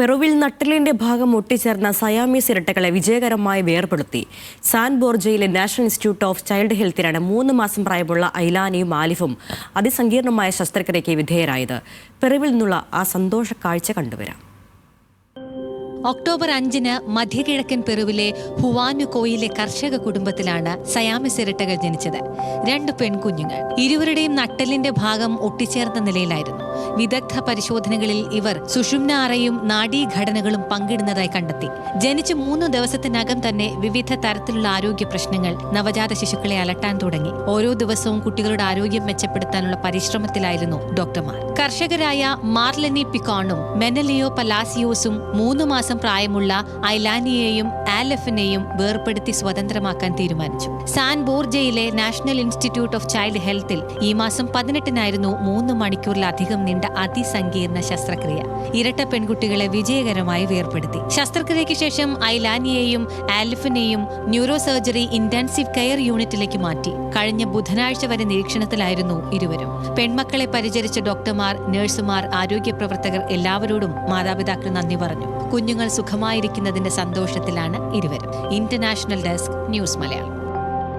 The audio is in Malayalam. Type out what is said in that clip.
പെറുവിൽ നട്ടലിന്റെ ഭാഗം ഒട്ടിച്ചേർന്ന സയാമീസ് ഇരട്ടകളെ വിജയകരമായി വേർപെടുത്തി. സാൻ ബോർജയിലെ നാഷണൽ ഇൻസ്റ്റിറ്റ്യൂട്ട് ഓഫ് ചൈൽഡ് ഹെൽത്തിനാണ് മൂന്ന് മാസം പ്രായമുള്ള ഐലാനിയും ആലിഫും അതിസങ്കീർണമായ ശസ്ത്രക്രിയയ്ക്ക് വിധേയരായത്. പെറുവിൽ നിന്നുള്ള ആ സന്തോഷ കാഴ്ച കണ്ടുവരാം. ഒക്ടോബർ അഞ്ചിന് മധ്യകിഴക്കൻ പെറുവിലെ ഹുവാനുകോയിലെ കർഷക കുടുംബത്തിലാണ് സയാമിസ് ഇരട്ടകൾ ജനിച്ചത്. രണ്ട് പെൺകുഞ്ഞുങ്ങൾ. ഇരുവരുടെയും നട്ടലിന്റെ ഭാഗം ഒട്ടിച്ചേർന്ന നിലയിലായിരുന്നു. വിദഗ്ധ പരിശോധനകളിൽ ഇവർ സുഷുമ്ന അറയും നാഡീഘടനകളും പങ്കിടുന്നതായി കണ്ടെത്തി. ജനിച്ച് മൂന്ന് ദിവസത്തിനകം തന്നെ വിവിധ തരത്തിലുള്ള ആരോഗ്യ പ്രശ്നങ്ങൾ നവജാത ശിശുക്കളെ അലട്ടാൻ തുടങ്ങി. ഓരോ ദിവസവും കുട്ടികളുടെ ആരോഗ്യം മെച്ചപ്പെടുത്താനുള്ള പരിശ്രമത്തിലായിരുന്നു ഡോക്ടർമാർ. കർഷകരായ മാർലനി പിക്കോണും മെനലിയോ പലാസിയോസും മൂന്ന് മാസം പ്രായമുള്ള ഐലാനിയെയും ആലഫിനെയും വേർപ്പെടുത്തി സ്വതന്ത്രമാക്കാൻ തീരുമാനിച്ചു. സാൻ ബോർജയിലെ നാഷണൽ ഇൻസ്റ്റിറ്റ്യൂട്ട് ഓഫ് ചൈൽഡ് ഹെൽത്തിൽ ഈ മാസം പതിനെട്ടിനായിരുന്നു മൂന്ന് മണിക്കൂറിലധികം നീണ്ട അതിസങ്കീർണ ശസ്ത്രക്രിയ. ഇരട്ട പെൺകുട്ടികളെ വിജയകരമായി വേർപ്പെടുത്തി. ശസ്ത്രക്രിയയ്ക്ക് ശേഷം ഐലാനിയെയും ആലഫിനെയും ന്യൂറോ സർജറി ഇന്റൻസീവ് കെയർ യൂണിറ്റിലേക്ക് മാറ്റി. കഴിഞ്ഞ ബുധനാഴ്ച വരെ നിരീക്ഷണത്തിലായിരുന്നു ഇരുവരും. പെൺമക്കളെ പരിചരിച്ച ഡോക്ടർമാർ നഴ്സുമാർ ആരോഗ്യ പ്രവർത്തകർ എല്ലാവരോടും മാതാപിതാക്കൾ നന്ദി പറഞ്ഞു. കുഞ്ഞുങ്ങൾ സുഖമായിരിക്കുന്നതിന്റെ സന്തോഷത്തിലാണ് ഇരുവരും. International desk news Malayalam.